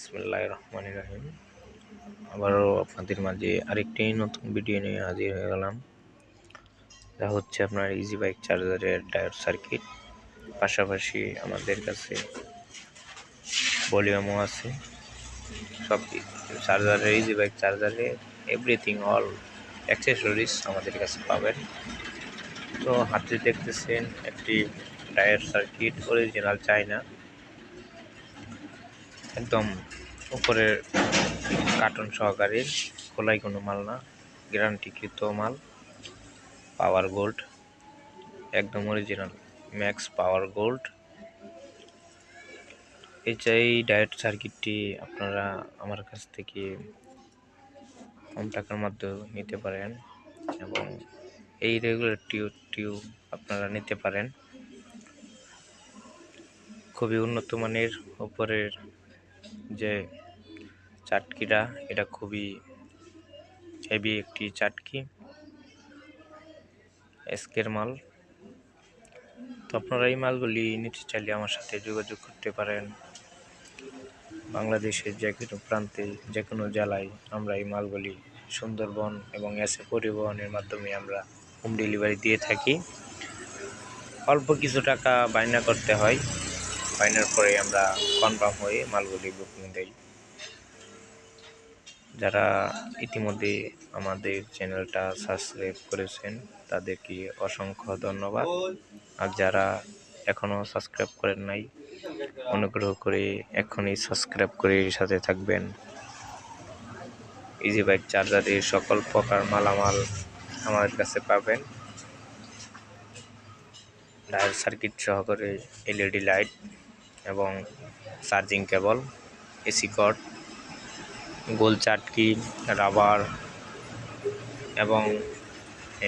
বিসমুল্লাহ রহমান রাহিম আবারও আপনাদের মাঝে আরেকটি নতুন ভিডিও নিয়ে হাজির হয়ে গেলাম। যা হচ্ছে আপনার ইজি বাইক চার্জারের টায়ার সার্কিট পাশাপাশি আমাদের কাছে ভলিউমও আছে। সব চার্জারের ইজি বাইক চার্জারে এভরিথিং অল অ্যাক্সেসরিজ আমাদের কাছে পাবেন। তো হাতে দেখতেছেন একটি টায়ার সার্কিট অরিজিনাল চায়না একদম উপরের কার্টন সহকারে খোলাই কোনো মাল না গ্যারান্টিকৃত মাল পাওয়ার গোল্ড একদম অরিজিনাল ম্যাক্স পাওয়ার গোল্ড এই ডায়েট সার্কিটটি আপনারা আমার কাছ থেকে কম টাকার মাধ্যমে নিতে পারেন এবং এই রেগুলার টিউব টিউব আপনারা নিতে পারেন। খুবই উন্নত মানের, উপরের যে চাটকিটা, এটা খুবই হেভি একটি চাটকি। এসকের মাল। তো আপনারা এই মালগুলি নিতে চাইলে আমার সাথে যোগাযোগ করতে পারেন। বাংলাদেশের যে কোনো প্রান্তে, যে কোনো জেলায় আমরা এই মালগুলি সুন্দরবন এবং এসে পরিবহনের মাধ্যমে আমরা হোম ডেলিভারি দিয়ে থাকি। অল্প কিছু টাকা বায়না করতে হয়। বায়নার পরে আমরা কনফার্ম হয়ে মালগুলি বুকিং দেই যারা ইতিমধ্যে আমাদের চ্যানেলটা সাবস্ক্রাইব করেছেন, তাদেরকে অসংখ্য ধন্যবাদ। আর যারা এখনও সাবস্ক্রাইব করেন নাই, অনুগ্রহ করে এখনই সাবস্ক্রাইব করে সাথে থাকবেন। ইজি বাইক চার্জারের সকল প্রকার মালামাল আমাদের কাছে পাবেন। ডায়াল সার্কিট সহকারে এলইডি লাইট এবং চার্জিং কেবল, এসি কট গোল চাটকি রাবার এবং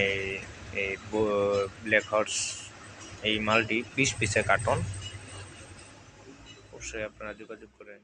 এই এই ব্ল্যাক হর্স, এই মালটি পিস পিসে কার্টন। অবশ্যই আপনারা যোগাযোগ করেন।